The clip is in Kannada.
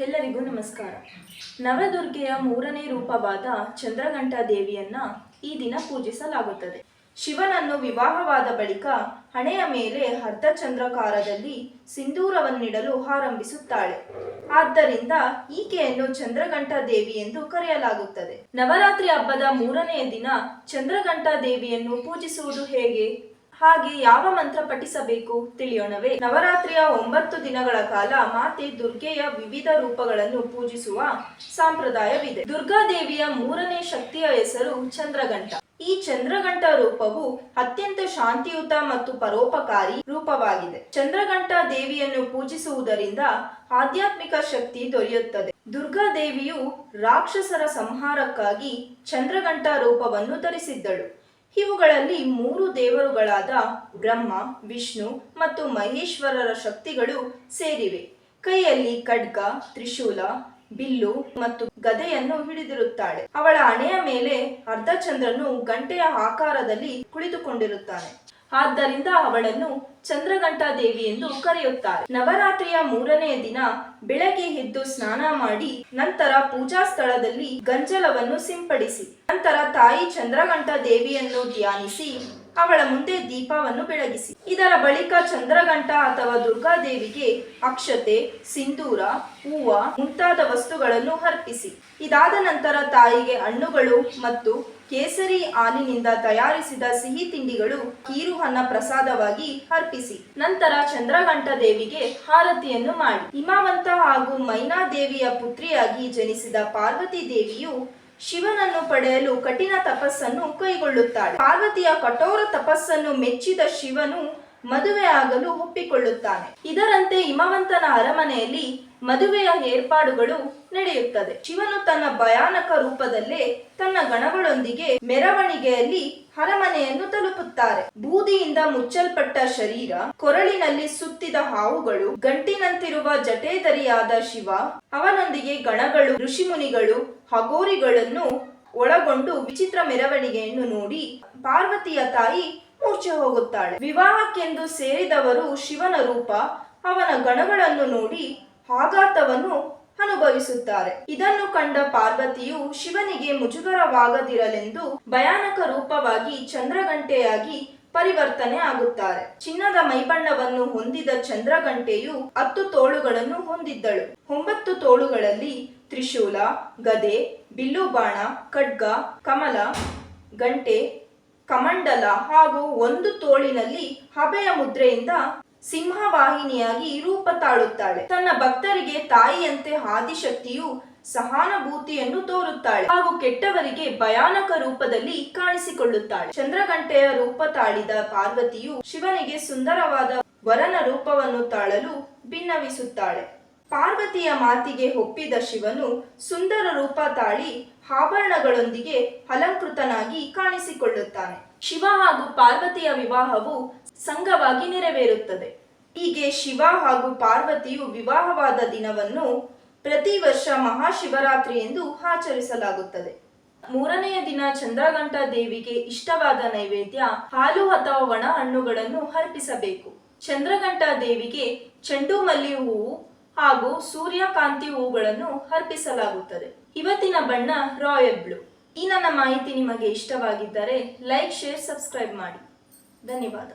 ಎಲ್ಲರಿಗೂ ನಮಸ್ಕಾರ. ನವದುರ್ಗೆಯ ಮೂರನೇ ರೂಪವಾದ ಚಂದ್ರಘಂಟಾ ದೇವಿಯನ್ನ ಈ ದಿನ ಪೂಜಿಸಲಾಗುತ್ತದೆ. ಶಿವನನ್ನು ವಿವಾಹವಾದ ಬಳಿಕ ಹಣೆಯ ಮೇಲೆ ಅರ್ಧಚಂದ್ರಕಾರದಲ್ಲಿ ಸಿಂಧೂರವನ್ನಿಡಲು ಆರಂಭಿಸುತ್ತಾಳೆ. ಆದ್ದರಿಂದ ಈಕೆಯನ್ನು ಚಂದ್ರಘಂಟಾ ದೇವಿ ಎಂದು ಕರೆಯಲಾಗುತ್ತದೆ. ನವರಾತ್ರಿ ಹಬ್ಬದ ಮೂರನೆಯ ದಿನ ಚಂದ್ರಘಂಟಾ ದೇವಿಯನ್ನು ಪೂಜಿಸುವುದು ಹೇಗೆ? ಹಾಗೆ ಯಾವ ಮಂತ್ರ ಪಠಿಸಬೇಕು ತಿಳಿಯೋಣವೇ. ನವರಾತ್ರಿಯ ಒಂಬತ್ತು ದಿನಗಳ ಕಾಲ ಮಾತೆ ದುರ್ಗೆಯ ವಿವಿಧ ರೂಪಗಳನ್ನು ಪೂಜಿಸುವ ಸಂಪ್ರದಾಯವಿದೆ. ದುರ್ಗಾದೇವಿಯ ಮೂರನೇ ಶಕ್ತಿಯ ಹೆಸರು ಚಂದ್ರಘಂಟ. ಈ ಚಂದ್ರಘಂಟ ರೂಪವು ಅತ್ಯಂತ ಶಾಂತಿಯುತ ಮತ್ತು ಪರೋಪಕಾರಿ ರೂಪವಾಗಿದೆ. ಚಂದ್ರಘಂಟ ದೇವಿಯನ್ನು ಪೂಜಿಸುವುದರಿಂದ ಆಧ್ಯಾತ್ಮಿಕ ಶಕ್ತಿ ದೊರೆಯುತ್ತದೆ. ದುರ್ಗಾದೇವಿಯು ರಾಕ್ಷಸರ ಸಂಹಾರಕ್ಕಾಗಿ ಚಂದ್ರಘಂಟ ರೂಪವನ್ನು ಧರಿಸಿದ್ದಳು. ಇವುಗಳಲ್ಲಿ ಮೂರು ದೇವರುಗಳಾದ ಬ್ರಹ್ಮ, ವಿಷ್ಣು ಮತ್ತು ಮಹೇಶ್ವರರ ಶಕ್ತಿಗಳು ಸೇರಿವೆ. ಕೈಯಲ್ಲಿ ಖಡ್ಗ, ತ್ರಿಶೂಲ, ಬಿಲ್ಲು ಮತ್ತು ಗದೆಯನ್ನು ಹಿಡಿದಿರುತ್ತಾಳೆ. ಅವಳ ಹಣೆಯ ಮೇಲೆ ಅರ್ಧಚಂದ್ರನು ಗಂಟೆಯ ಆಕಾರದಲ್ಲಿ ಕುಳಿತುಕೊಂಡಿರುತ್ತಾನೆ. ಆದ್ದರಿಂದ ಅವಳನ್ನು ಚಂದ್ರಘಂಟಾ ದೇವಿ ಎಂದು ಕರೆಯುತ್ತಾರೆ. ನವರಾತ್ರಿಯ ಮೂರನೆಯ ದಿನ ಬೆಳಗ್ಗೆ ಎದ್ದು ಸ್ನಾನ ಮಾಡಿ ನಂತರ ಪೂಜಾ ಸ್ಥಳದಲ್ಲಿ ಗಂಜಲವನ್ನು ಸಿಂಪಡಿಸಿ, ನಂತರ ತಾಯಿ ಚಂದ್ರಘಂಟಾ ದೇವಿಯನ್ನು ಧ್ಯಾನಿಸಿ ಅವಳ ಮುಂದೆ ದೀಪವನ್ನು ಬೆಳಗಿಸಿ. ಇದರ ಬಳಿಕ ಚಂದ್ರಗಂಟ ಅಥವಾ ದುರ್ಗಾದೇವಿಗೆ ಅಕ್ಷತೆ, ಸಿಂಧೂರ, ಹೂವ ಮುಂತಾದ ವಸ್ತುಗಳನ್ನು ಅರ್ಪಿಸಿ. ಇದಾದ ನಂತರ ತಾಯಿಗೆ ಹಣ್ಣುಗಳು ಮತ್ತು ಕೇಸರಿ ಹಾಲಿನಿಂದ ತಯಾರಿಸಿದ ಸಿಹಿ ತಿಂಡಿಗಳು ಕೀರು ಅನ್ನ ಪ್ರಸಾದವಾಗಿ ಅರ್ಪಿಸಿ. ನಂತರ ಚಂದ್ರಗಂಟ ದೇವಿಗೆ ಹಾರತಿಯನ್ನು ಮಾಡಿ. ಹಿಮಾವಂತ ಹಾಗೂ ಮೈನಾ ದೇವಿಯ ಪುತ್ರಿಯಾಗಿ ಜನಿಸಿದ ಪಾರ್ವತಿ ದೇವಿಯು ಶಿವನನ್ನು ಪಡೆಯಲು ಕಠಿಣ ತಪಸ್ಸನ್ನು ಕೈಗೊಳ್ಳುತ್ತಾಳೆ. ಪಾರ್ವತಿಯ ಕಠೋರ ತಪಸ್ಸನ್ನು ಮೆಚ್ಚಿದ ಶಿವನು ಮದುವೆ ಆಗಲು ಒಪ್ಪಿಕೊಳ್ಳುತ್ತಾನೆ. ಇದರಂತೆ ಹಿಮವಂತನ ಅರಮನೆಯಲ್ಲಿ ಮದುವೆಯ ಏರ್ಪಾಡುಗಳು ನಡೆಯುತ್ತದೆ. ಶಿವನು ತನ್ನ ಭಯಾನಕ ರೂಪದಲ್ಲೇ ತನ್ನ ಗಣಗಳೊಂದಿಗೆ ಮೆರವಣಿಗೆಯಲ್ಲಿ ಅರಮನೆಯನ್ನು ತಲುಪುತ್ತಾರೆ. ಬೂದಿಯಿಂದ ಮುಚ್ಚಲ್ಪಟ್ಟ ಶರೀರ, ಕೊರಳಿನಲ್ಲಿ ಸುತ್ತಿದ ಹಾವುಗಳು, ಗಂಟಿನಂತಿರುವ ಜಟೇದರಿಯಾದ ಶಿವ, ಅವನೊಂದಿಗೆ ಗಣಗಳು, ಋಷಿಮುನಿಗಳು ಹಗೋರಿಗಳನ್ನು ಒಳಗೊಂಡು ವಿಚಿತ್ರ ಮೆರವಣಿಗೆಯನ್ನು ನೋಡಿ ಪಾರ್ವತಿಯ ತಾಯಿ ಮೂರ್ಛೆ ಹೋಗುತ್ತಾಳೆ. ವಿವಾಹಕ್ಕೆಂದು ಸೇರಿದವರು ಶಿವನ ರೂಪ, ಅವನ ಗಣಗಳನ್ನು ನೋಡಿ ಆಘಾತವನ್ನು ಅನುಭವಿಸುತ್ತಾರೆ. ಇದನ್ನು ಕಂಡ ಪಾರ್ವತಿಯು ಶಿವನಿಗೆ ಮುಜುಗರವಾಗದಿರಲೆಂದು ಭಯಾನಕ ರೂಪವಾಗಿ ಚಂದ್ರಗಂಟೆಯಾಗಿ ಪರಿವರ್ತನೆ ಆಗುತ್ತಾರೆ. ಚಿನ್ನದ ಮೈಬಣ್ಣವನ್ನು ಹೊಂದಿದ ಚಂದ್ರಗಂಟೆಯು ಹತ್ತು ತೋಳುಗಳನ್ನು ಹೊಂದಿದ್ದಳು. ಒಂಬತ್ತು ತೋಳುಗಳಲ್ಲಿ ತ್ರಿಶೂಲ, ಗದೆ, ಬಿಲ್ಲುಬಾಣ, ಖಡ್ಗ, ಕಮಲ, ಗಂಟೆ ಕಮಂಡಲ ಹಾಗೂ ಒಂದು ತೋಳಿನಲ್ಲಿ ಹಬೆಯ ಮುದ್ರೆಯಿಂದ ಸಿಂಹವಾಹಿನಿಯಾಗಿ ರೂಪ ತಾಳುತ್ತಾಳೆ. ತನ್ನ ಭಕ್ತರಿಗೆ ತಾಯಿಯಂತೆ ಆದಿಶಕ್ತಿಯು ಸಹಾನುಭೂತಿಯನ್ನು ತೋರುತ್ತಾಳೆ ಹಾಗೂ ಕೆಟ್ಟವರಿಗೆ ಭಯಾನಕ ರೂಪದಲ್ಲಿ ಕಾಣಿಸಿಕೊಳ್ಳುತ್ತಾಳೆ. ಚಂದ್ರಗಂಟೆಯ ರೂಪ ತಾಳಿದ ಪಾರ್ವತಿಯು ಶಿವನಿಗೆ ಸುಂದರವಾದ ವರನ ರೂಪವನ್ನು ತಾಳಲು ಭಿನ್ನವಿಸುತ್ತಾಳೆ ಪಾರ್ವತಿಯ ಮಾತಿಗೆ ಒಪ್ಪಿದ ಶಿವನು ಸುಂದರ ರೂಪ ತಾಳಿ ಆಭರಣಗಳೊಂದಿಗೆ ಅಲಂಕೃತನಾಗಿ ಕಾಣಿಸಿಕೊಳ್ಳುತ್ತಾನೆ. ಶಿವ ಹಾಗೂ ಪಾರ್ವತಿಯ ವಿವಾಹವು ಸಂಘವಾಗಿ ನೆರವೇರುತ್ತದೆ. ಹೀಗೆ ಶಿವ ಹಾಗೂ ಪಾರ್ವತಿಯು ವಿವಾಹವಾದ ದಿನವನ್ನು ಪ್ರತಿ ವರ್ಷ ಮಹಾಶಿವರಾತ್ರಿ ಎಂದು ಆಚರಿಸಲಾಗುತ್ತದೆ. ಮೂರನೆಯ ದಿನ ಚಂದ್ರಘಂಟ ದೇವಿಗೆ ಇಷ್ಟವಾದ ನೈವೇದ್ಯ ಹಾಲು ಅಥವಾ ಒಣ ಹಣ್ಣುಗಳನ್ನು ಅರ್ಪಿಸಬೇಕು. ಚಂದ್ರಘಂಟ ದೇವಿಗೆ ಚೆಂಡು ಮಲ್ಲಿ ಹೂವು ಹಾಗೂ ಸೂರ್ಯಕಾಂತಿ ಹೂಗಳನ್ನು ಅರ್ಪಿಸಲಾಗುತ್ತದೆ. ಇವತ್ತಿನ ಬಣ್ಣ ರಾಯಲ್ ಬ್ಲೂ. ಈ ನನ್ನ ಮಾಹಿತಿ ನಿಮಗೆ ಇಷ್ಟವಾಗಿದ್ದರೆ ಲೈಕ್, ಶೇರ್, ಸಬ್ಸ್ಕ್ರೈಬ್ ಮಾಡಿ. ಧನ್ಯವಾದ.